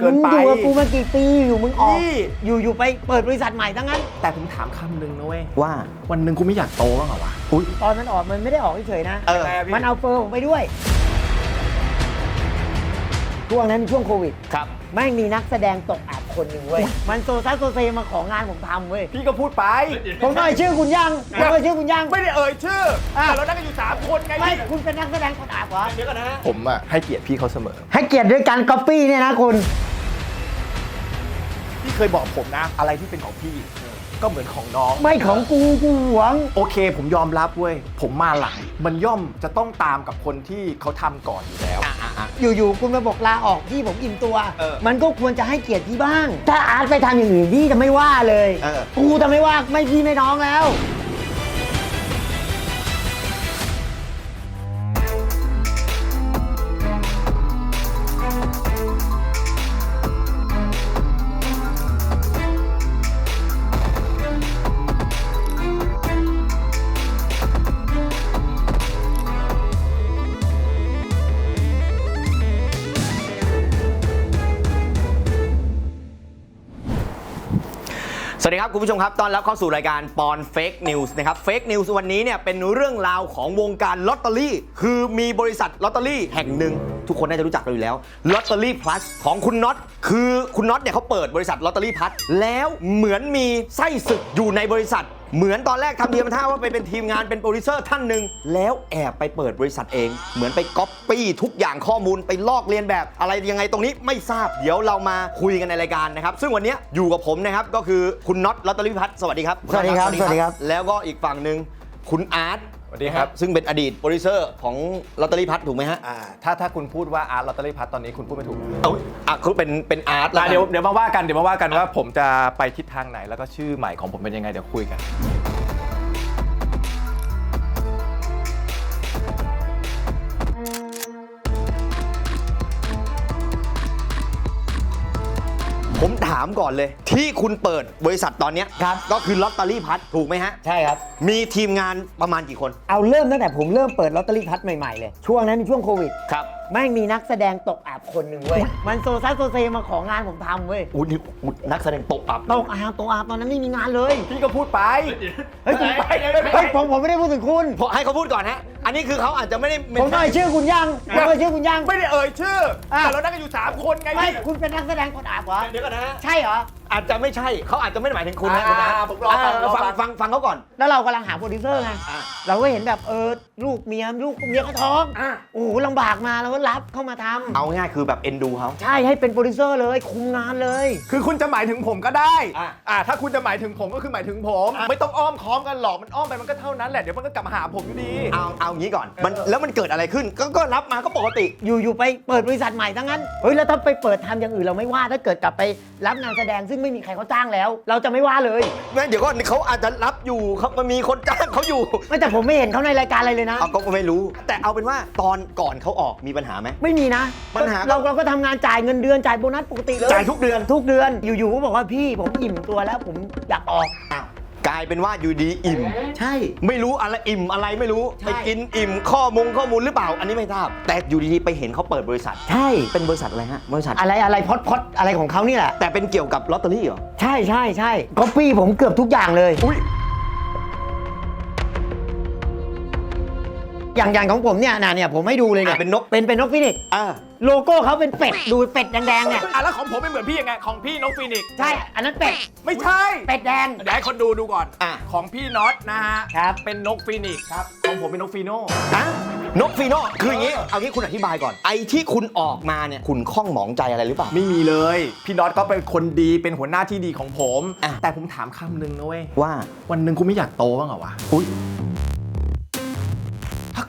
เกินไป มึงอยู่กับกูมากี่ปีอยู่มึงออกพี่อยู่อยู่ไปเปิดบริษัทใหม่ทั้งนั้น แต่ผมถามคำหนึ่งนะเว้ย ว่า วันหนึ่งกูไม่อยากโตบ้างเหรอวะ อุ้ย ตอนมันออกมันไม่ได้ออกเฉยๆนะ เออ มันเอาเฟอร์ผมไปด้วย ช่วงนั้นเป็นช่วงโควิด ครับ แม่งมีนักแสดงตกอับคนหนึ่งเว้ย มันโซซัสโซเซมาของานผมทำเว้ย พี่ก็พูดไป ผมเอ่ยชื่อคุณยังผมเอ่ยชื่อคุณยัง ไม่ได้เอ่ยชื่ออะ แต่เรานั่งกันอยู่สามคนไงไม่คุณเป็นนักแสดงตกอับเหรอ เดี๋ยวก่อนนะผมอะให้เกียรติพี่เขาเสมอ ให้เกียรติด้วยการก๊อปปี้เนี่ยนะคุณ พี่เคยบอกผมนะ อะไรที่เป็นของพี่ ก็เหมือนของน้อง ไม่ของกูกูหวง โอเค ผมยอมรับเว้ย ผมมาหลัง มันย่อมจะต้องตามกับคนที่เขาทำก่อนอยู่แล้ว อยู่ๆคุณมาบอกลาออกที่ผมอิ่มตัว เออมันก็ควรจะให้เกียรติพี่บ้าง ถ้าอาร์ตไปทำอย่างอื่นพี่จะไม่ว่าเลย เออ กูจะไม่ว่าไม่พี่ไม่น้องแล้ว คุณผู้ชมครับตอนรับเข้าสู่รายการปอนเฟกนิวส์นะครับเฟกนิวส์วันนี้เนี่ยเป็นเรื่องราวของวงการลอตเตอรี่ คือมีบริษัทลอตเตอรี่แห่งหนึ่ง ทุกคนน่าจะรู้จักกันอยู่แล้วลอตเตอรี่พลัสของคุณน็อตคือคุณน็อตเนี่ยเขาเปิดบริษัทลอตเตอรี่พลัสแล้วเหมือนมีไส้ศึกอยู่ในบริษัท เหมือนตอนแรกทำทีมท่าว่าไปเป็นทีมงานเป็นโปรดิวเซอร์ท่านหนึ่งแล้วแอบไปเปิดบริษัทเอง เหมือนไปก๊อปปี้ทุกอย่างข้อมูลไปลอกเลียนแบบ อะไรยังไงตรงนี้ไม่ทราบเดี๋ยวเรามาคุยกันในรายการนะครับ ซึ่งวันนี้อยู่กับผมนะครับก็คือคุณน็อตลอตเตอรี่พัฒน์สวัสดีครับสวัสดีครับสวัสดีครับ แล้วก็อีกฝั่งหนึ่งคุณอาร์ตส วัสดีครับ ซึ่งเป็นอดีตโปรดิวเซอร์ของลอตเตอรี่พัฒน์ถูกไหมฮะอ่าถ้าถ้าคุณพูดว่าอาร์ตลอตเตอรี่พัทตอนนี้คุณพูดไม่ถูกเอาอะเขาเป็นเป็นอาร์ตแล้วอะกัน เดี๋ยวเดี๋ยวมาว่ากันเดี๋ยวมาว่ากันว่าผมจะไปทิศทางไหนแล้วก็ชื่อใหม่ของผมเป็นยังไงเดี๋ยวคุยกันามก่อนเลย ที่คุณเปิดบริษัทตอนเนี้ยครับ ก็คือลอตเตอรี่พัฒน์ถูกไหมฮะ ใช่ครับ มีทีมงานประมาณกี่คน เอาเริ่มตั้งแต่ผมเริ่มเปิดลอตเตอรี่พัดใหม่ๆเลย ช่วงนั้นเป็นช่วงโควิด ครับแม่งมีนักแสดงตกอับคนหนึ่งเว้ย มันโซซัสโซเซมาของานผมทำเว้ย อุ้ยนี่อุ๊ยนักแสดงตกอับตกอับตกอับตอนนั้นไม่มีงานเลย พี่ก็พูดไป เฮ้ยคุณเฮ้ยผมผมไม่ได้พูดถึงคุณพอให้เขาพูดก่อนฮะ อันนี้คือเขาอาจจะไม่ได้ผมเอ่ยชื่อคุณยังผมเอ่ยชื่อคุณยัง ไม่ได้เอ่ยชื่ออะ แต่เรานั่งกันอยู่สามคนไงไม่คุณเป็นนักแสดงตกอับเหรอ เดี๋ยวก่อนนะใช่เหรอ อาจจะไม่ใช่ เขาอาจจะไม่ได้หมายถึงคุณนะอ่าคุณนะผมรอฟังเรอฟัฟังงฟัง ฟังเขาก่อน แล้วเรากำลังหาโปรดิวเซอร์ไง อะ เราก็เห็นแบบเออลูกเมียลูกเมียเขาท้อง อะโอ้โหลำบากมาเราก็รับเข้ามาทำเอาง่ายๆคือแบบเอ็นดูเขาใช่ให้เป็นโปรดิวเซอร์เลย คุมงานเลย คือคุณจะหมายถึงผมก็ได้อะ อ่าถ้าคุณจะหมายถึงผมก็คือหมายถึงผมอะไม่ต้องอ้อมค้อมกันหรอก มันอ้อมไปมันก็เท่านั้นแหละ เดี๋ยวมันก็กลับมาหาผมอยู่ดี เอาเอางี้ก่อนมันแล้วมันเกิดอะไรขึ้นก็ก็รับมาก็ปกติ อยู่อยู่ไปเปิดบริษัทใหม่ทั้งนั้น เฮ้ยแล้วถ้าไปเปิดทำอย่างอื่นเราไม่ว่าถ้าเกิดกลับไปรับงานแสดงซึ่งไม่มีใครเขาจ้างแล้ว เราจะไม่ว่าเลย งั้นเดี๋ยวก็เขาอาจจะรับอยู่เขามันมีคนจ้างเขาอยู่ ไม่แต่ผมไม่เห็นเขาในรายการอะไรเลยนะ เอาก็ไม่รู้ แต่เอาเป็นว่าตอนก่อนเขาออกมีปัญหาไหม ไม่มีนะปัญหา เราเราก็ทำงานจ่ายเงินเดือนจ่ายโบนัสปกติเลยจ่ายทุกเดือนทุกเดือนอยู่ๆก็บอกว่าพี่ผมอิ่มตัวแล้วผมอยากออก อ้าวกลายเป็นว่าอยู่ดีอิ่ม ใช่ ไม่รู้อะไรอิ่มอะไรไม่รู้ใช่ ไปกินอิ่มข้อมูลข้อมูลหรือเปล่า อันนี้ไม่ทราบ แต่อยู่ดีๆไปเห็นเขาเปิดบริษัท ใช่เป็นบริษัทอะไรฮะบริษัทอะไรอะไรพอดพอดอะไรของเขานี่แหละแต่เป็นเกี่ยวกับลอตเตอรี่เหรอ ใช่ใช่ใช่ก๊อปปี้ผมเกือบทุกอย่างเลย อุ้ย อย่างอย่างของผมเนี่ยนะเนี่ยผมให้ดูเลยเนี่ยอะเป็นนก เป็นเป็นนกฟินิกซ์อ่าโลโก้เขาเป็นเป็ดดูเป็ดแดงๆเนี่ยอะแล้วของผมไม่เหมือนพี่ยังไง ของพี่น้องฟีนิกซ์ใช่อันนั้นเป็ดไม่ใช่ เป็ดแดง เดี๋ยวให้คนดูดูก่อน อะ ของพี่น็อตนะฮะ ครับเป็นนกฟีนิกซ์ครับ ของผมเป็นนกฟีโน่ฮะนกฟีโน่คืออย่างนี้ เอางี้คุณอธิบายก่อน ไอ้ที่คุณออกมาเนี่ย คุณข้องหมองใจอะไรหรือเปล่า ไม่มีเลย พี่น็อตก็เป็นคนดี เป็นหัวหน้าที่ดีของผม อะ แต่ผมถามคำหนึ่งนะเว้ย ว่า วันหนึ่งคุณไม่อยากโตบ้างเหรอวะ อุ้ยถ้า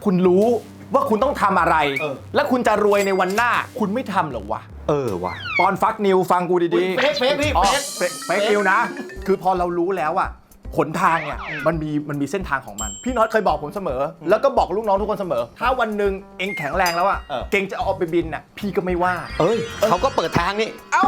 คุณรู้ว่าคุณต้องทำอะไร เออ และคุณจะรวยในวันหน้า คุณไม่ทำเหรอวะ เออว่ะปอนฟักนิวฟังกูดีเฟกเฟกพี่อ๋อเฟก เฟกเฟกนิวนะ คือพอเรารู้แล้วอะหนทางเนี่ยมันมีมันมีเส้นทางของมัน พี่น็อตเคยบอกผมเสมอ แล้วก็บอกลูกน้องทุกคนเสมอ ถ้าวันหนึ่งเองแข็งแรงแล้วอะเออ เก่งจะเอาไปบินน่ะพี่ก็ไม่ว่า เอ้ยเขาก็เปิดทางนี่ เอ้า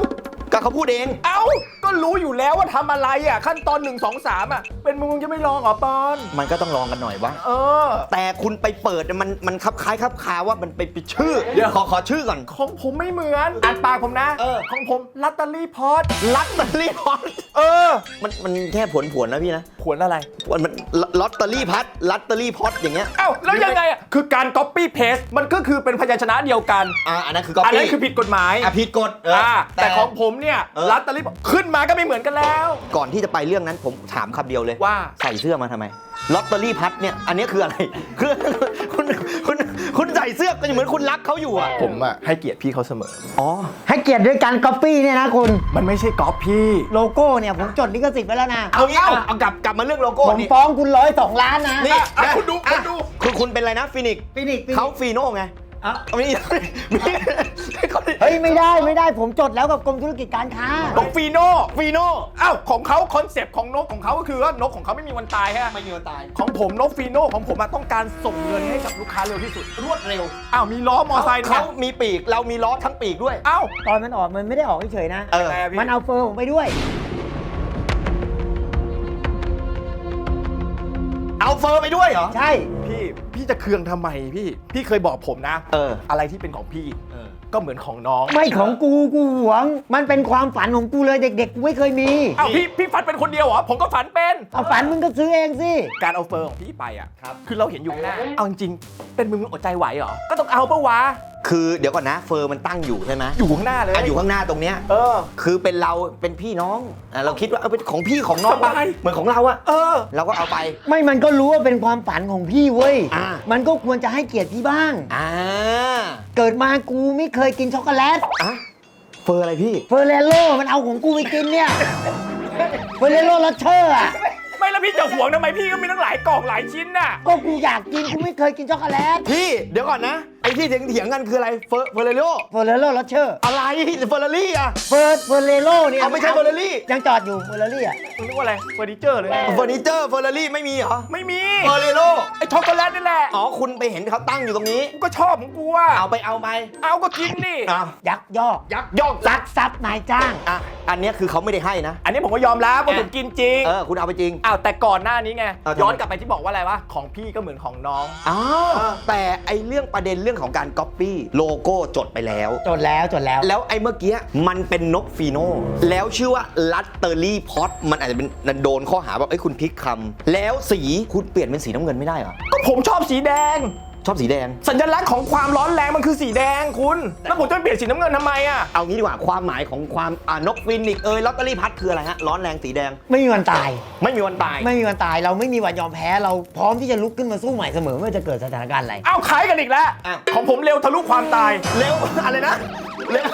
ก็เขาพูดเอง เอ้า ก็รู้อยู่แล้วว่าทำอะไรอะ ขั้นตอน 1 2 3 อะ เป็นมึงมึงจะไม่ลองเหรอปอน มันก็ต้องลองกันหน่อยวะ เออ แต่คุณไปเปิดเนี่ยมันมันคับคล้ายคับคาว่ามันไปปิดชื่อ เดี๋ยวขอขอชื่อก่อน ของผมไม่เหมือน อ่านปากผมนะ เออ ของผมลัตเตอรี่พอตลัตเตอรี่พอดเออ มันมันแค่ผวนผวนๆนะพี่นะขวนอะไร มันมันลอตเตอรี่พัดลัตเตอรี่พอดอย่างเงี้ย เอ้า แล้วยังไงอะ คือการ copy paste มันก็คือเป็นพยัญชนะเดียวกัน อ่าอันนั้นคือก๊อปอันปี้นั้นคือผิดกฎหมาย อะผิดกฎเอออ่าแต่ของผมเนี่ยเออลัตเตอรี่ขึ้นมาก็ไม่เหมือนกันแล้ว ก่อนที่จะไปเรื่องนั้นผมถามคำเดียวเลยว่า ใส่เสื้อมาทำไมลอตเตอรี่พัดเนี่ย อันนี้คืออะไร คือคุณคุณคุณใส่เสื้อก็เหมือนคุณรักเขาอยู่อะผมอะให้เกียรติพี่เขาเสมอ อ๋อ ให้เกียรติด้วยการก๊อปปี้เนี่ยนะคุณ มันไม่ใช่ก๊อปพี่ โลโก้เนี่ยผมจดลิขสิทธิ์ไว้แล้วนะ เอางี้เอาเอากลับกลับมาเรื่องโลโก้ผมนี่ฟ้องคุณร้อยสองล้านนะนี่อะนะคุณดูอะคุณดู คือคุณเป็นอะไรนะฟินิกซ์ฟินิกซ์ฟินิกซ์เขาฟีโน่ไง อะมีมีเขาเฮ้ยไม่ได้ไม่ได้ผมจดแล้วกับกรมธุรกิจการค้านกฟีโน่ฟีโน่อ้าวของเขาคอนเซปต์ของนกของเขาก็คือว่านกของเขาไม่มีวันตายฮะไม่มีวันตาย ของผมนกฟีโน่ของผมอะต้องการส่งเงินให้กับลูกค้าเร็วที่สุดรวดเร็วอ้าวมีล้อมอไซค์เนี่เขายมีปีกเรามีล้อทั้งปีกด้วยอ้าวตอนมันออกมันไม่ได้ออกเฉยๆนะ เออแต่พี่มันเอาเฟอร์ผมไปด้วย เอาเฟอร์ไปด้วยเหรอ ใช่ พี่พี่จะเคืองทำไมพี่ พี่เคยบอกผมนะเอออะไรที่เป็นของพี่ก็เหมือนของน้องไม่ของกูกูหวง มันเป็นความฝันของกูเลยเด็กๆกูไม่เคยมีอ้าวพี่พี่ฝันเป็นคนเดียวเหรอ ผมก็ฝันเป็น เอาฝันมึงก็ซื้อเองสิการเอาเฟอร์ของพี่ไปอะ ครับ คือเราเห็นอยู่ข้างหน้าเอาจริงๆเป็นมึงมึงอดใจไหวเหรอ ก็ต้องเอาปะวะคือเดี๋ยวก่อนนะเฟอร์มันตั้งอยู่ใช่ไหมอยู่ข้างหน้าเลยอะอยู่ข้างหน้าตรงเนี้ยเออ คือเป็นเราเป็นพี่น้องอะเราคิดว่าเออเป็นของพี่ของน้องสบาย เหมือนของเราอะเออ เราก็เอาไป ไม่มันก็รู้ว่าเป็นความฝันของพี่เว้ย อ่า มันก็ควรจะให้เกียรติพี่บ้าง อ่าเกิดมากูไม่เคยกินช็อกโกแลตอะเฟอร์อะไรพี่ เฟอร์เรโลมันเอาของกูไปกินเนี่ย เฟอร์เรโลลัชเชอร์อะไม่แล้วพี่จะหวงทำไมพี่ก็มีตั้งหลายกล่องหลายชิ้นน่ะ ก็กูอยากกินกูไม่เคยกินช็อกโกแลต พี่เดี๋ยวก่อนนะไอ้ ที่เถียงเถียงๆกันคืออะไรเฟอร์เฟอร์เรโรเฟอร์เรโลลัชเชอร์อะไรเฟอร์รารี่อะ เฟอร์เฟอร์เรโลเนี่ยเอาไม่ใช่เฟอร์รารี่ยังจอดอยู่เฟอร์รารี่อะ มึงนึกว่าอะไรเฟอร์นิเจอร์เลยไงเฟอร์นิเจอร์เฟอร์รารี่ไม่มีเหรอไม่มีเฟอร์เรโรไอ้ช็อกโกแลตนี่แหละอ๋อคุณไปเห็นเขาตั้งอยู่ตรงนี้ กูก็ชอบของกูอะเอาไปเอาไปเอาก็กินนี่อะยักยอกยักยอกซักซับนายจ้าง อะอันเนี้ยคือเขาไม่ได้ให้นะ อันนี้ผมก็ยอมรับว่าผมกินจริงเออคุณเอาไปจริง อ้าวแต่ก่อนหน้านี้ไงเอาทำไม ย้อนกลับไปที่บอกว่าอะไรวะของพี่ก็เหมือนของน้อง อ๋อแต่ไอเรื่องประเด็นเรื่องของการก๊อปปี้โลโก้จดไปแล้ว จดแล้วจดแล้ว แล้วไอ้เมื่อกี้มันเป็นนกฟีโน่แล้วชื่อว่าลัตเตอรี่พอตมันอาจจะเป็นโดนข้อหาว่าไอ้ยคุณพลิกคำแล้วสีคุณเปลี่ยนเป็นสีน้ำเงินไม่ได้เหรอก็ผมชอบสีแดง ชอบสีแดง สัญลักษณ์ของความร้อนแรงมันคือสีแดงคุณ แล้วผมจะไปเปลี่ยนสีน้ำเงินทำไมอะ เอางี้ดีกว่าความหมายของความอ่านกฟินิกซ์เอยลอตเตอรี่พัดคืออะไรฮะร้อนแรงสีแดง ไม่มีวันตาย ไม่มีวันตาย ไม่มีวันตายเราไม่มีวันยอมแพ้เราพร้อมที่จะลุกขึ้นมาสู้ใหม่เสมอไม่ว่าจะเกิดสถานการณ์อะไร เอาขายกันอีกแล้ว อ้าว ของผมเร็วทะลุความตาย เร็ว อะไรนะ เร็ว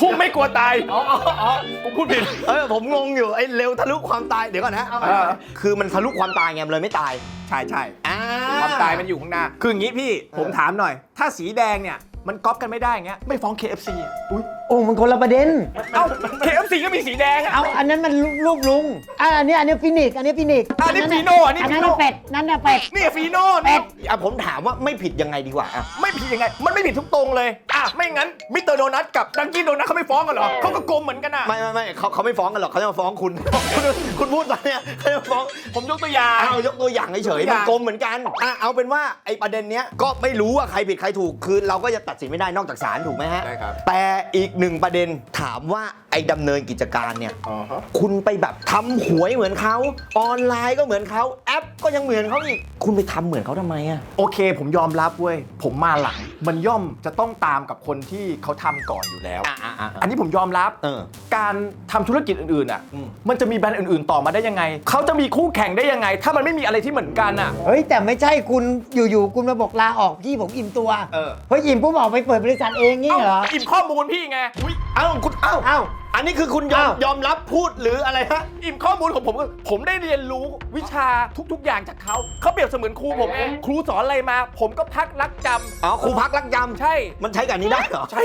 พุ่งไม่กลัวตายอ๋ออ๋อกูพูดผิดเออผมงงอยู่ไอ้เร็วทะลุความตายเดี๋ยวก่อนนะเอาเออคือมันทะลุความตายไงมันเลยไม่ตายใช่ใช่อ่า ความตายมันอยู่ข้างหน้า คืออย่างนี้พี่ผมถามหน่อย ถ้าสีแดงเนี่ย มันก๊อปกันไม่ได้อย่างเงี้ยไม่ฟ้อง KFC อุ้ยโอ้มันคนละประเด็น เอ้า KFC ก็มีสีแดงอะ เอาอันนั้นมันรูปลุงอะอันนี้อันนี้ฟินิกซ์อันนี้ฟินิกซ์อันนี้ฟีโน่อันนี้อันนั้นฟีโน่น่ะเป็ดนั่นน่ะเป็ด นี่ฟีโน่เป็นี่ดอะผมถามว่าไม่ผิดยังไงดีกว่าอะไม่ผิดยังไง มันไม่ผิดทุกตรงเลยอะไม่งั้นมิสเตอร์โดนัทกับดังกี้โดนัทเขาไม่ฟ้องกันเหรอเขาก็กลมเหมือนกันอะไม่ไม่ไม่เขาเขาไม่ฟ้องกันหรอกเขาจะมาฟ้องคุณ คุณคุณพูดไปเนี่ยเขาจะมาฟ้อง ผมยกตัวอย่าง เอายกตัวอย่างเฉยยกตัวอๆมัย่านงกลมเหมือนกันอะเอาเป็นว่าไอ้ประเด็นเนี้ยก็ไม่รู้ว่าใครผิดใครถูกคือเราก็จะตัดสินไม่ได้นอกจากศาลถูกไหมฮะใช่ครับ แต่อีกหนึ่งประเด็นถามว่าไอ้ดำเนินกิจการเนี่ย อ๋อฮะคุณไปแบบทำหวยเหมือนเขาออนไลน์ก็เหมือนเขาแอปก็ยังเหมือนเขาอีก คุณไปทำเหมือนเขาทำไมอะ โอเค ผมยอมรับเว้ย ผมมาหลัง มันย่อมจะต้องตามกับคนที่เขาทำก่อนอยู่แล้ว อะอะอะอันนี้ผมยอมรับ เออ การทำธุรกิจอื่นๆอะ อืม มันจะมีแบรนด์อื่นๆ ต่อมาได้ยังไง เขาจะมีคู่แข่งได้ยังไง ถ้ามันไม่มีอะไรที่เหมือนกันอะ เฮ้ยแต่ไม่ใช่คุณอยู่ๆคุณมาบอกลาออกพี่ผมอิ่มตัวเออ เฮ้ยอิ่มปุ๊บออกไปเปิดบริษัทเองนี่เหรอ อิ่มข้อมูลพี่ไงอุ๊ยเอ้าคุณเอ้าเอ้าอันนี้คือคุณยอมอ้าวยอมรับพูดหรืออะไรฮะ อิ่มข้อมูลของผมก็ผมได้เรียนรู้วิชาทุก ๆ อย่างจากเขา เขาเปรียบเสมือนครูผมเอง ครูสอนอะไรมา ผมก็พักรักจำอ๋อครูพักรักยำใช่ มันใช้กับอันนี้ได้เหรอ ใช่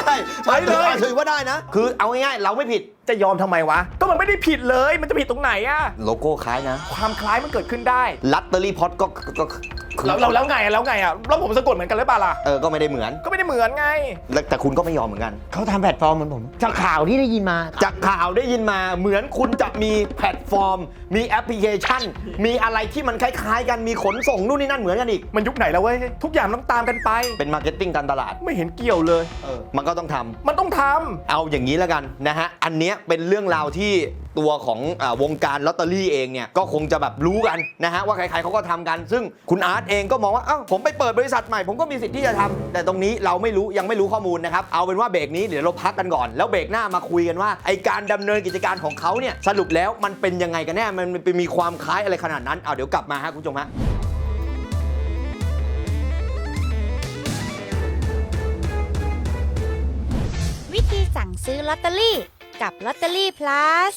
ใช่ใช้เลย ถือว่าได้นะ คือเอาง่ายๆเราไม่ผิดจะยอมทำไมวะ ก็มันไม่ได้ผิดเลย มันจะผิดตรงไหนอะโลโก้คล้ายนะ ความคล้ายมันเกิดขึ้นได้ ลัตเตอรี่พอตก็ก็ ก็แล้วแล้วแล้วไงอะแล้วไงอะแล้วผมสะกดเหมือนกันหรือเปล่าล่ะ เออก็ไม่ได้เหมือน ก็ไม่ได้เหมือนไง แล้วแต่คุณก็ไม่ยอมเหมือนกัน เขาทำแพลตฟอร์มเหมือนผม จากข่าวที่ได้ยินมา จากข่าวได้ยินมาเหมือนคุณจะมีแพลตฟอร์ม มีแอปพลิเคชัน มีอะไรที่มันคล้ายๆ กันมีขนส่งนู่นนี่นั่นเหมือนกันอีก มันยุคไหนแล้วเว้ยทุกอย่างต้องตามกันไป เป็นมาร์เก็ตติ้งการตลาด ไม่เห็นเกี่ยวเลย มันก็ต้องทำมันต้องทเอาอย่างนี้แล้วกันนะฮะอันเนี้ยเป็นเรื่องราวที่ ตัวของอวงการลอตเตอรี่เองเนี่ยก็คงจะแบบรู้กันนะฮะว่าใครๆเขาก็ทำกัน ซึ่งคุณอาร์ตเองก็มองว่าเอ้าผมไปเปิดบริษัทใหม่ผมก็มีสิทธิ์ที่จะทำแต่ตรงนี้เราไม่รู้ยังไม่รู้ข้อมูลนะครับเอาเป็นว่าเบรกนี้เดี๋ยวเราพักกันก่อน แล้วเบรกหน้ามาคุยกันว่าไอการดำเนินกิจการของเขาเนี่ยสรุปแล้วมันเป็นยังไงกันแน่มันมันมีความคล้ายอะไรขนาดนั้นเอาเดี๋ยวกลับมาฮะคุณผู้ชมฮะวิธีสั่งซื้อลอตเตอรี่ กับลอตเตอรี่ plus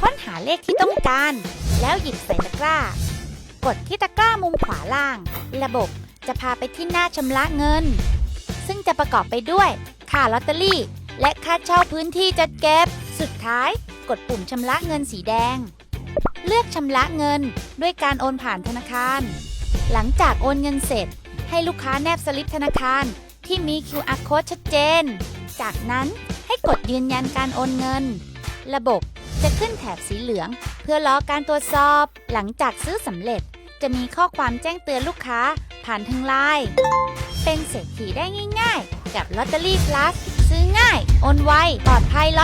ค้นหาเลขที่ต้องการ แล้วหยิบใส่ตะกร้า กดที่ตะกร้ามุมขวาล่าง ระบบจะพาไปที่หน้าชำระเงิน ซึ่งจะประกอบไปด้วย ค่าลอตเตอรี่ และค่าเช่าพื้นที่จัดเก็บ สุดท้ายกดปุ่มชำระเงินสีแดง เลือกชำระเงินด้วยการโอนผ่านธนาคาร หลังจากโอนเงินเสร็จ ให้ลูกค้าแนบสลิปธนาคารที่มี QR code ชัดเจน จากนั้น ให้กดยืนยันการโอนเงิน ระบบจะขึ้นแถบสีเหลือง เพื่อรอการตรวจสอบ หลังจากซื้อสำเร็จ จะมีข้อความแจ้งเตือนลูกค้า ผ่านทางไลน์เป็นเศรษฐีได้ง่าย ๆ กับลอตเตอรี่ plus ซื้อง่าย โอนไวปลอดภัย100%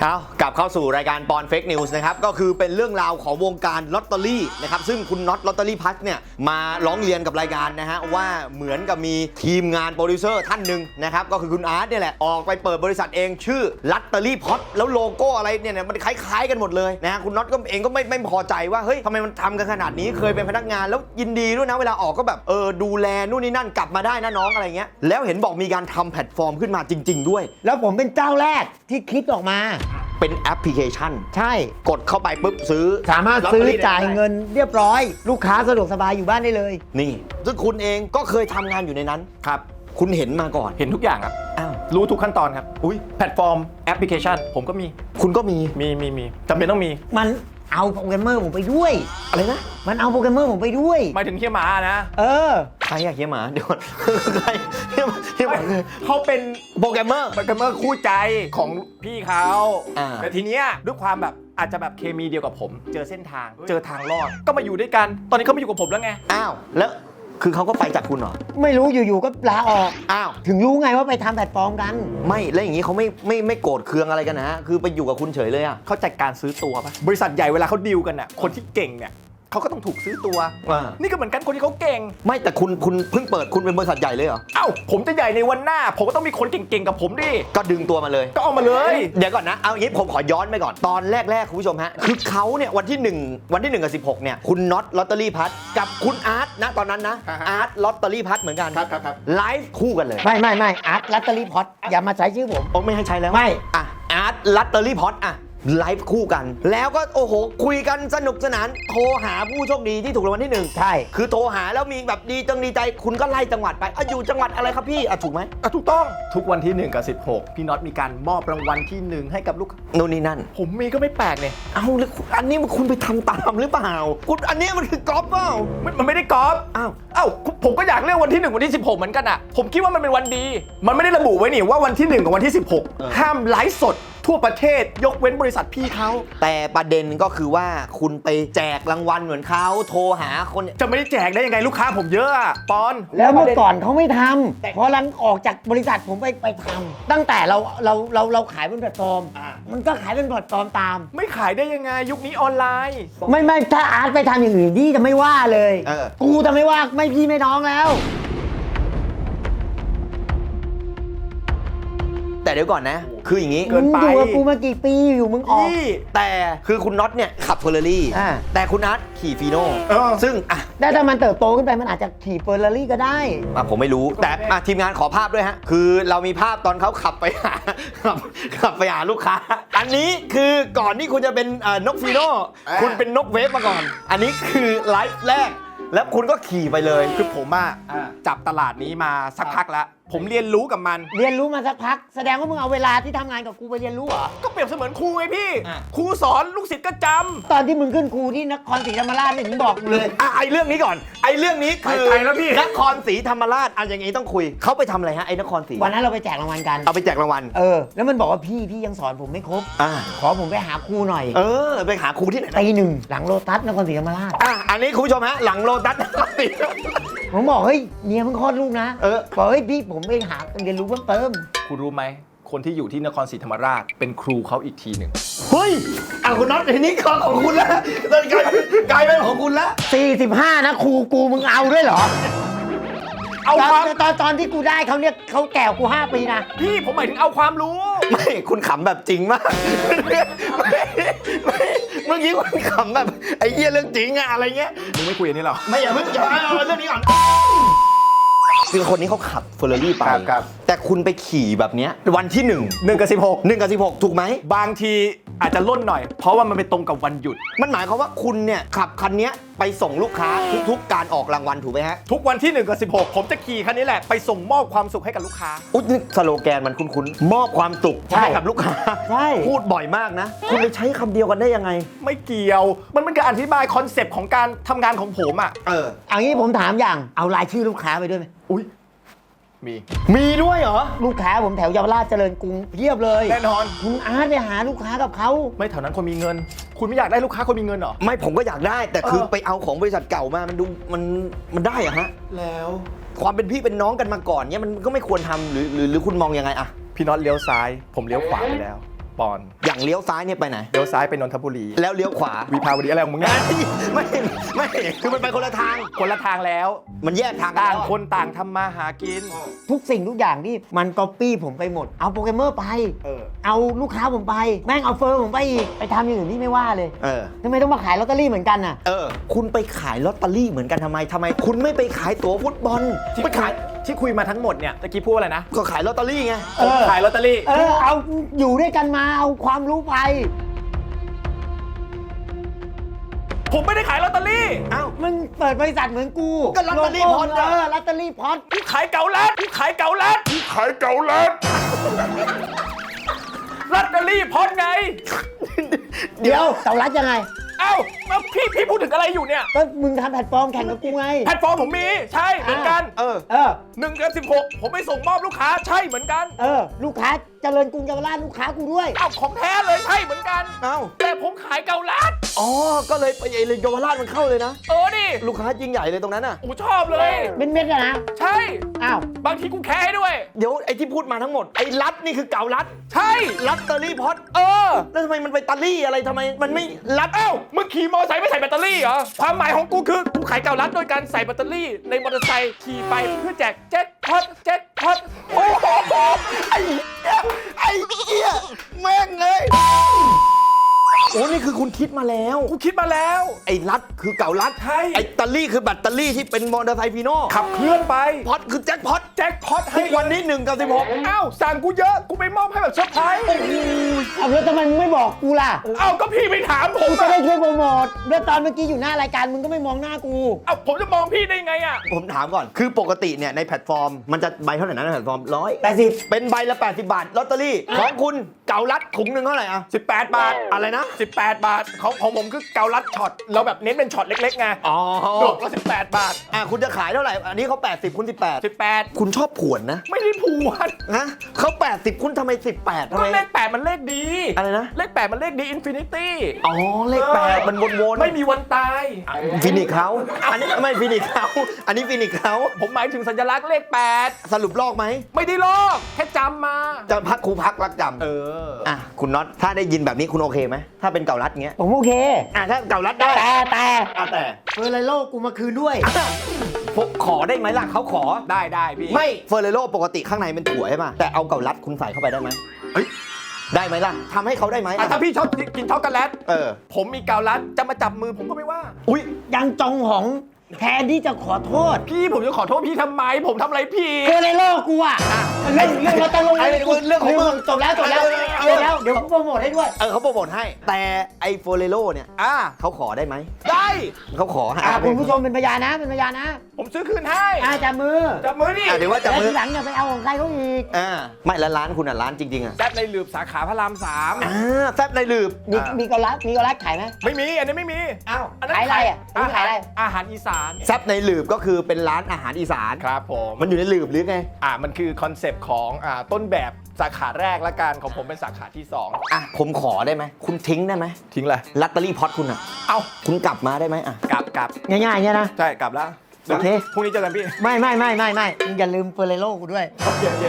เอากลับเข้าสู่รายการปอนเฟกนิวส์นะครับก็คือเป็นเรื่องราวของวงการลอตเตอรี่นะครับซึ่งคุณน็อตลอตเตอรี่พัทเนี่ยมาร้องเรียนกับรายการนะฮะว่าเหมือนกับมีทีมงานโปรดิวเซอร์ท่านหนึ่งนะครับก็คือคุณอาร์ตเนี่ยแหละออกไปเปิดบริษัทเองชื่อลอตเตอรี่พอตแล้วโลโก้อะไรเนี่ยมันคล้ายๆกันหมดเลยนะฮะคุณน็อตก็เองก็ไม่ไม่พอใจว่าเฮ้ยทำไมมันทำกันขนาดนี้เคยเป็นพนักงานแล้วยินดีด้วยนะเวลาออกก็แบบเออดูแลนู่นนี่นั่นกลับมาได้นะน้องอะไรเงี้ยแล้วเห็นบอกมีการทำแพลตฟอร์มขึ้นมาจริง ๆ ด้วย แล้วผมเป็นเจ้าแรกที่คิดออกมาเป็นแอปพลิเคชัน ใช่ กดเข้าไปปุ๊บซื้อสามารถลตซื้อตรี่ได้จ่ายเงินเรียบร้อย ลูกค้าสะดวกสบายอยู่บ้านได้เลย นี่ ซึ่งคุณเองก็เคยทำงานอยู่ในนั้นำครับ คุณเห็นมาก่อน เห็นทุกอย่างครับ อ้าว รู้ทุกขั้นตอนครับ อุ้ยแพลตฟอร์มแอปพลิเคชัน ผมก็มี คุณก็มี มีมีมีจำเป็นต้องมีมัน เอาโปรแกรมเมอร์ผมไปด้วย อะไรนะ มันเอาโปรแกรมเมอร์ผมไปด้วย หมายถึงเฮียหมานะเออ ใครอะเฮียหมาเดี๋ยวก่อนใครเฮียหมาเฮียหมาเขาเป็นโปรแกรมเมอร์ โปรแกรมเมอร์คู่ใจของพี่เขาอ่า แต่ทีเนี้ยด้วยความแบบอาจจะแบบเคมีเดียวกับผม เจอเส้นทาง เจอทางรอด ก็มาอยู่ด้วยกัน ตอนนี้เขามาอยู่กับผมแล้วไง อ้าว แล้ว คือเขาก็ไปจากคุณเหรอ ไม่รู้อยู่ๆก็ลาออก อ้าว ถึงรู้ไงว่าไปทำแพลตฟอร์มกัน ไม่ แล้วอย่างนี้เขาไม่ไม่ไม่โกรธเคืองอะไรกันนะฮะ คือไปอยู่กับคุณเฉยเลยอะ เขาจัดการซื้อตัวปะบริษัทใหญ่เวลาเขาดีลกันน่ะคนที่เก่งเนี่ย เขาก็ต้องถูกซื้อตัวว่า นี่ก็เหมือนกันคนที่เขาเก่ง ไม่แต่คุณคุณเพิ่งเปิดคุณเป็นบริษัทใหญ่เลยเหรอ เอ้า ผมจะใหญ่ในวันหน้า ผมก็ต้องมีคนเก่งๆกับผมดิ ก็ดึงตัวมาเลย ก็เอามาเลย เดี๋ยวก่อนนะ เอาอย่างนี้ผมขอย้อนไปก่อน ตอนแรก ๆ คุณผู้ชมฮะ คือเขาเนี่ยวันที่ 1 วันที่ 1 กับ 16 เนี่ย คุณน็อตลอตเตอรี่พัทกับคุณอาร์ตนะตอนนั้นนะ อ่าฮะ อาร์ตลอตเตอรี่พัทเหมือนกันครับครับครับ ไลฟ์คู่กันเลย ไม่ไม่ไม่อาร์ตลัตเตอรี่พอตอย่ามาใช้ชื่อผม โอ้ไม่ให้ใช้แล้วไม่ อะอาร์ตลอตเตอรี่พัทอะ ไลฟ์คู่กัน แล้วก็โอ้โห คุยกันสนุกสนาน โทรหาผู้โชคดีที่ถูกรางวัลที่หนึ่งใช่ คือโทรหาแล้วมีแบบดีจังดีใจ คุณก็ไล่จังหวัดไปอะอยู่จังหวัดอะไรครับพี่อะถูกไหมอะถูกต้อง ทุกวันที่ 1 กับ 16 พี่น็อตมีการมอบรางวัลที่ 1 ให้กับลูกค้านู่นนี่นั่น ผมมีก็ไม่แปลกเนี่ยเอาแล้วคุณอันนี้มันคุณไปทำตามหรือเปล่า คุณอันนี้มันคือกอล์ฟเปล่า มันมันไม่ได้กอล์ฟอ้าว เอ้าผมก็อยากเลือกวันที่1วันที่ 16 เหมือนกันอะ ผมคิดว่ามันเป็นวันดี มันไม่ได้ระบุไว้นี่ว่าวันที่ 1 กับวันที่ 16 ห้ามไลฟ์สด ทั่วประเทศยกเว้นบริษัทพี่เขา แต่ประเด็นก็คือว่าคุณไปแจกรางวัลเหมือนเขาโทรหาคน จะไม่ได้แจกได้ยังไงลูกค้าผมเยอะอะปอน แล้วเมื่อก่อนเขาไม่ทำพอหลังออกจากบริษัทผมไปไปทำตั้งแต่เราเราเราเราขายเป็นแพลตฟอร์ม อ่ามันก็ขายเป็นแพลตฟอร์มตาม ไม่ขายได้ยังไงยุคนี้ออนไลน์ ไม่ไม่ถ้าอาร์ตไปทำอย่างอื่นพี่จะไม่ว่าเลย เออ กูจะไม่ว่าไม่พี่ไม่น้องแล้ว แต่เดี๋ยวก่อนนะ คืออย่างนี้ เกินไป มึงอยู่กับกูมากี่ปีอยู่มึงออก นี่ แต่คือคุณน็อตเนี่ยขับเฟอร์รารี่อ่า แต่คุณนัทขี่ฟีโน่เออ ซึ่งอะแต่ถ้ามันเติบโตขึ้นไปมันอาจจะขี่เฟอร์รารี่ก็ได้ อะผมไม่รู้ แต่อะทีมงานขอภาพด้วยฮะ คือเรามีภาพตอนเขาขับไปหาขับขับไปหาลูกค้า อันนี้คือก่อนที่คุณจะเป็นเอ่อนกฟีโน่อ่าคุณเป็นนกเวฟมาก่อน อันนี้คือไลฟ์แรก แล้วคุณก็ขี่ไปเลย คือผมอะจับตลาดนี้มาสักพักแล้ว ผมเรียนรู้กับมัน เรียนรู้มาสักพัก แสดงว่ามึงเอาเวลาที่ทำงานกับกูไปเรียนรู้เหรอ ก็เปรียบเสมือนครูไงพี่ อะ ครูสอนลูกศิษย์ก็จำตอนที่มึงขึ้นครูที่นครศรีธรรมราชเนี่ยมึงบอกกูเลยอะไอเรื่องนี้ก่อน ไอเรื่องนี้คือไปไกลแล้วพี่ นครศรีธรรมราชอะอย่างงี้ต้องคุยเขาไปทำอะไรฮะไอ้นครศรีวันนั้นเราไปแจกรางวัลกัน เอาไปแจกรางวัล เออ แล้วมันบอกว่าพี่พี่ยังสอนผมไม่ครบ อ่า ขอผมไปหาครูหน่อยเออ ไปหาครูที่ไหนนะตีหนึ่งหลังโลตัสนครศรีธรรมราช อะอันนี้คุณผู้ชมฮะหลังโลตัสนครศรี ผมบอกเฮ้ยเมียมึงคลอดลูกนะเออ บอกเฮ้ยพี่ผมไปหาเรียนรู้เพิ่มเติม คุณรู้ไหม คนที่อยู่ที่นครศรีธรรมราชเป็นครูเขาอีกทีหนึ่งเฮ้ยอะคุณน็อตทีนี้ก็ของคุณแล้วตอนกลายกลายเป็นของคุณแล้ว45นะครูกูมึงเอาด้วยเหรอ เอาตคอวามนตอนตอนที่กูได้เขาเนี่ยเขาแก่กว่ากู5ปีนะ พี่ผมหมายถึงเอาความรู้ ไม่คุณขำแบบจริงมากไม่ไม่เมื่อกี้คุณขำแบบไอ้เหี้ยเรื่องจริงอะอะไรเงี้ยมึงไม่คุยอันนี้หรอไม่อย่าเพิ่งอย่าเอาเรื่องนี้ก่อน คือคนนี้เขาขับเฟอร์รารี่ไป ครับครับ แต่คุณไปขี่แบบเนี้ยวันที่หนึ่งหนึ่งกับสิบหกหนึ่งกับสิบหกถูกไหม บางทีอาจจะล่นหน่อย เพราะว่ามันไปตรงกับวันหยุด มันหมายความว่าคุณเนี่ยขับคันเนี้ยไปส่งลูกค้าทุกๆ การออกรางวัลถูกไหมฮะ ทุกวันที่1กับ 16 ผมจะขี่คันนี้แหละ ไปส่งมอบความสุขให้กับลูกค้า อุ๊ยนี่สโลแกนมันคุ้นๆ มอบความสุขใช่ให้กับลูกค้าใช่ พูดบ่อยมากนะ คุณไปใช้คำเดียวกันได้ยังไง ไม่เกี่ยว มันเป็นการอธิบายคอนเซปต์ของการทำงานของผมอะเออเอางี้ผมถามอย่างเอารายชื่อลูกค้าไปด้วยไหม อุ้ยมีมีด้วยเหรอ ลูกค้าผมแถวเยาวราชเจริญกรุงเพียบเลยแน่นอน คุณอาร์ตไปหาลูกค้ากับเขา ไม่แถวนั้นคนมีเงิน คุณไม่อยากได้ลูกค้าคนมีเงินเหรอ ไม่ผมก็อยากได้ แต่คือเออ ไปเอาของบริษัทเก่ามามันดูมันมันได้อะฮะ แล้วความเป็นพี่เป็นน้องกันมาก่อนเนี่ยมันก็ไม่ควรทำหรือหรือหรือคุณมองยังไงอะพี่น็อตเลี้ยวซ้าย ผมเลี้ยวขวาไปแล้ว ปอนอย่างเลี้ยวซ้ายเนี่ยไปไหน เลี้ยวซ้ายไปนนทบุรีแล้วเลี้ยวขวา วิภาวดีอะไรของมึงเนี่ยไม่ไม่คือมันไปคนละทาง คนละทางแล้ว มันแยกทางกัต่างแล้วคนต่างทำมาหากิน ทุกสิ่งทุกอย่างที่มันก๊อปปี้ผมไปหมด เอาโปรแกรมเมอร์ไป เออ เอาลูกค้าผมไป แม่งเอาเฟอร์ผมไปอีก ไปทำอย่างอื่นที่ไม่ว่าเลยเออ ทำไมต้องมาขายลอตเตอรี่เหมือนกันน่ะ เออ คุณไปขายลอตเตอรี่เหมือนกันทำไมทำไม คุณไม่ไปขายตั๋วฟุตบอลที่ไปขาขายย ที่คุยมาทั้งหมดเนี่ยตะกี้พูดอะไรนะก็ขายลอตเตอรี่ไงเออขายลอตเตอรี่ เออ เอาอยู่ด้วยกันมาเอาความรู้ไป ผมไม่ได้ขายลอตเตอรี่อ้าวมึงเปิดบริษัทเหมือนกูก็ลอตเตอรี่พอด เออะอลอตเตอรี่พอดกูขายเกาลัดกูขายเกาลัดกูขายเกาลัดลอตเตอรี่พอดไง เดี๋ยวเต่ารัดยังไง เอ้าแล้วพี่พี่พูดถึงอะไรอยู่เนี่ย ก็มึงทำแพลตฟอร์มแข่งกับกูไง แพลตฟอร์มผมมี ใช่เหมือนกันเออเออ หนึ่งกับสิบหกผมไปส่งมอบลูกค้าใช่เหมือนกัน เออ ลูกค้าเจริญกรุงเยาวราชลูกค้ากูด้วย เอ้าของแท้เลยใช่เหมือนกัน เอ้าแต่ผมขายเกาลัดอ๋อ ก็เลยไปไอ้เยาวราชมันเข้าเลยนะ เออดิลูกค้าจริงใหญ่เลยตรงนั้นอะกูชอบเลย เม็ดๆอะนะใช่ อ้าว บางทีกูแคร์ให้ด้วย เดี๋ยวไอ้ที่พูดมาทั้งหมด ไอ้รัดนี่คือเก่ารัดใช่ รัดเตอรี่พอดเออ แล้วทำไมมันไปตัลลี่อะไรทำไมมันไม่รัดเอ้ามึงขี่มอเตอร์ไซค์ไม่ใส่แบตเตอรี่เหรอ ความหมายของกูคือกูขายเก่าลัดโดยการใส่แบตเตอรี่ในมอเตอร์ไซค์ขี่ไปเพื่อแจกเจ็คพอดเจ็คพอดโอ้โหไอ้เหี้ยไอ้เหี้ยแม่งเลย โอ้นี่คือคุณคิดมาแล้ว กูคิดมาแล้ว ไอ้รัดคือเก่ารัดใช่ ไอ้ตัลลี่คือแบตเตอรี่ที่เป็นมอเตอร์ไซค์ฟีโน่ขับเคลื่อนไป พอดคือแจ็คพอตแจ็คพอตทุให้กวันนี้หนึ่งกับสิบหกเอ้าสั่งกูเยอะ กูไปมอบให้แบบเซอร์ไพรส์เอาแล้วทำไมมึงไม่บอกกูล่ะ เอ้าก็พี่ไปถามผกูมจะอะได้ช่วยโปรโมทเมื่อตอนเมื่อกี้อยู่หน้ารายการมึงก็ไม่มองหน้ากู เอ้าผมจะมองพี่ได้ไงอะผมถามก่อน คือปกติเนี่ยในแพลตฟอร์ม มันจะใบเท่าไหร่นะในแพลตฟอร์มร้อยแปดสิบเป็นใบละ 80 บาทลอตเตอรี่ของคุณเก่ารัดถุงหนึ่งเท่าไหร่อะ18 บาทอะไรนะ18 บาท ของของผมคือเกาลัดช็อตเราแบบเน้นเป็นช็อตเล็กๆไงอ๋อดอกละ18 บาท อะคุณจะขายเท่าไหร่ อันนี้เขา80คุณ18 18 คุณชอบผวนนะ ไม่ได้พวนนะเขา80 คุณทำไม 18ทำก็ไม เลข8มันเลขดีอะไรนะ เลข8มันเลขดีอินฟินิตี้อ๋อ เลข8มันวนๆไม่มีวันตาย ฟินิกเขาอันนี้ไม่ฟินิกเขาอันนี้ฟินิกเขาผมหมายถึงสัญลักษณ์เลขสรุปลอกไหม8ไม่ได้ลอกแค่จำมา จะพักครูพักรักจำเออ อะคุณน็อตถ้าได้ยินแบบนี้คุณโอเคไหมถ้าเป็นเก่ารัดเงี้ยผมโอเคอะถ้าเก่ารัดได้แต่แต่อะแต่เฟอร์ไรโลกูมาคืนด้วยผมขอได้ไหมล่ะเขาขอได้ได้พี่ไม่เฟอร์เรโรปกติข้างในเป็นถั่วใช่ป่ะแต่เอาเก่ารัดคุณใส่เข้าไปได้ไหมเฮ้ยได้ไหมล่ะทำให้เขาได้ไหมอะถ้าพี่ชอบกินช็อกโกแลตเออผมมีเกาลัดจะมาจับมือผมก็ไม่ว่า อุ้ยยังจองหอง แทนที่จะขอโทษพี่ผมจะขอโทษพี่ทำไม ผมทำอะไรผิดเจอในโลกกูอะเรื่องเรื่องเราตลงไอ้เรื่องของมึงจบแล้วจบแล้วเอจอบแล้วเดี๋ยวกูโปรโมทให้ด้วย เออเขาโปรโมทให้ แต่ไอโฟเรโลเนี่ยอ่าเขาขอได้ไหมได้ เขาขอฮะอ่าคุณผู้ชมเป็นพยานนะเป็นพยานนะผมซื้อคืนให้อ่าจับมือจับมือดิอะเดี๋ยวว่าจะแล้วมือทีหลังอย่าไปเอาของใครเขาอีกอ่าไม่แล้วร้านคุณอะร้านจริงๆอะแซ่บในหลืบสาขาพระรามสามอ่าแซบในหลืบ มีอ่ามีมีกอลักมีกอลักขายไหม ไม่มี อันนี้ไม่มีอ้าวอันนั้นขายอะไรอะอันนี้ขายอะไร อาหารอีสานแซบในหลืบก็คือเป็นร้านอาหารอีสาน ครับผมมันอยู่ในหลืบหรือไง อ่ามันคือคอนเซปต์ของอ่าต้นแบบสาขาแรกละกันของผมเป็นสาขาที่ 2 อะ ผมขอได้ไหม คุณทิ้งได้ไหมทิ้งเลยลัตเตอรี่พอตคุณอะ เอาคุณกลับมาได้ไหมอะ กลับกลับง่ายๆเนี่ยนะ ใช่กลับแล้ว โอเค พรุ่งนี้เจอกันพี่ ไม่ไม่ไม่ไม่ไม่มึงอย่าลืมเฟอร์เรโลกูด้วย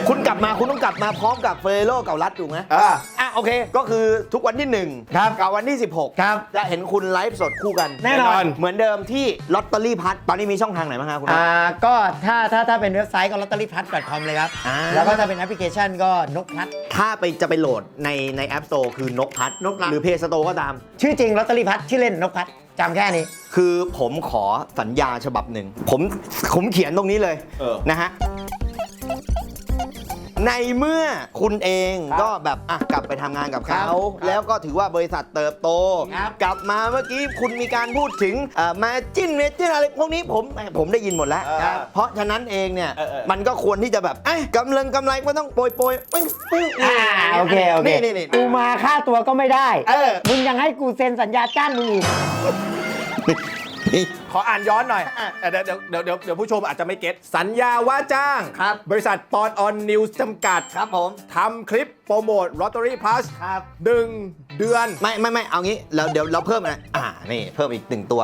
คุณกลับมาคุณต้องกลับมาพร้อมกับเฟรโลกับรัฐถูกไหมอ่าอะโอเค ก็คือทุกวันที่1ครับกับวันที่ 16 ครับ จะเห็นคุณไลฟ์สดคู่กันแน่นอน เหมือนเดิมที่ลอตเตอรี่พัทตอนนี้มีช่องทางไหนบ้างครับคุณ อ่าก็ถ้าถ้าถ้าเป็นเว็บไซต์ก็ lotteryplus.com เลยครับ อ่า แล้วก็ถ้าเป็นแอปพลิเคชันก็นกพลัด ถ้าไปจะไปโหลดในในแอป Store คือนกพัทนกพัทหรือเพย์สโตก็ตาม ชื่อจริงลอตเตอรี่พัดชื่อเล่นนกพัด จำแค่นี้ คือผมขอสัญญาฉบับหนึ่ง ผมผมเขียนตรงนี้เลยเออ นะฮะ ในเมื่อคุณเองก็แบบอะกลับไปทำงานกับเขาครับแล้วก็ถือว่าบริษัทเติบโต ครับ กลับมาเมื่อกี้คุณมีการพูดถึงมาจิ้นเมจิ้นอะไรพวกนี้ผมผมได้ยินหมดแล้วครับเพราะฉะนั้นเองเนี่ยเออเออมันก็ควรที่จะแบบเอ้ยกำลังกำไรก็ต้องโปรยโปรยๆปิ้งปิ้งอ่าโอเคโอเคนี่นี่นี่ กูมาค่าตัวก็ไม่ได้เออ มึงยังให้กูเซ็นสัญญาจ้างมึงอีก นี่ ขออ่านย้อนหน่อยเดี๋ยวเดี๋ยวเดี๋ยวเดี๋ยวเดี๋ยวผู้ชมอาจจะไม่เก็ตสัญญาว่าจ้าง ครับ บริษัทปอนออนนิวส์จำกัดครับผมทำคลิปโปรโมทลอตเตอรี่พลัสครับ หนึ่งเดือน ไม่ไม่ไม่เอางี้แล้วเดี๋ยวเราเพิ่มนะอ่านี่เพิ่มอีกหนึ่งตัว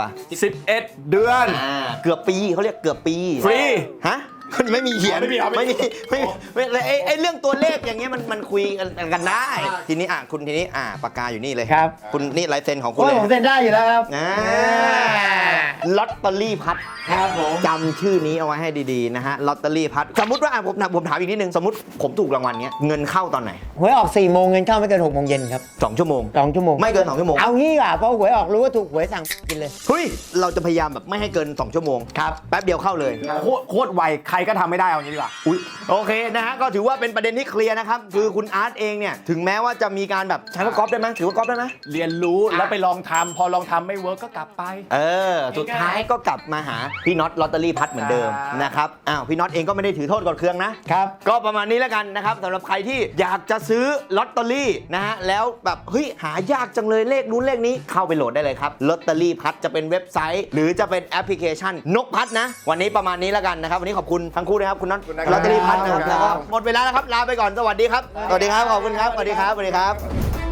11 เดือน อ่าเกือบปีเขาเรียกเกือบปีฟรี ฮะ มันไม่มีเขียนอ๋อไม่มีเหรอไม่ไม่มีมีไม่มีไม่ไม่ไอ้ไอ้เรื่องตัวเลขอย่างเงี้ยมันมันคุยกันกันได้ทีนี้อะคุณทีนี้อ่าปากกาอยู่นี่เลยครับ คุณนี่ลายเซ็นของคุณโอ้ยเลยผมเซ็นได้อยู่แล้วครับ อ่าลอตเตอรี่พัดครับผม จำชื่อนี้เอาไว้ให้ดีๆนะฮะลอตเตอรี่พัดสมมติว่าอะผมผมถามอีกนิดนึงสมมติผมถูกรางวัลเงี้ยเงินเข้าตอนไหนหวยออก4ี่โมงเงินเข้าไม่เกิน6กโมงเย็นครับสองชั่วโมง สองชั่วโมงไม่เกินสองชั่วโมง เอางี้อะเพราะหวยออกรู้ว่าถูกหวยสั่งกินเลย เฮ้ย เราจะพยายามแบบไม่ให้เกิน 2 ชั่วโมง ครับ แป๊บเดียวเข้าเลย โคตรโคตรไว ใครก็ทำไม่ได้เอาอย่างนี้ดีกว่าอุ๊ยโอเคนะฮะก็ถือว่าเป็นประเด็นที่เคลียร์นะครับคือคุณอาร์ตเองเนี่ยถึงแม้ว่าจะมีการแบบใช้ว่ากอล์ฟได้ไหมถือว่ากอล์ฟได้ไหมเรียนรู้แล้วไปลองทำพอลองทำไม่เวิร์กก็กลับไป เออ สุดท้ายก็กลับมาหาพี่น็อตลอตเตอรี่พัดเหมือนเดิมครับ นะครับอ้าวพี่น็อตเองก็ไม่ได้ถือโทษกดเครื่องนะ ครับ ก็ประมาณนี้แล้วกันนะครับสำหรับใครที่อยากจะซื้อลอตเตอรี่นะฮะแล้วแบบเฮ้ยหายากจังเลยเลขนู้นเลขนี้เข้าไปโหลดได้เลยครับลอตเตอรี่พัดจะเป็นเว็บไซต์ หรือจะเป็นแอปพลิเคชันนกพัดนะ วันนี้ประมาณนี้แล้วกันนะครับ วันนี้ขอบคุณทั้งคู่นะครับคุณน็อตขอบคุณนะครับลอตเตอรี่พัดนะครับขอบคุณแล้วครัก็บหมดเวลาแล้วครับลาไปก่อนสวัสดีครับสวัสดีครับขอบคุณครับสวัสดีครับสวัสดีครับ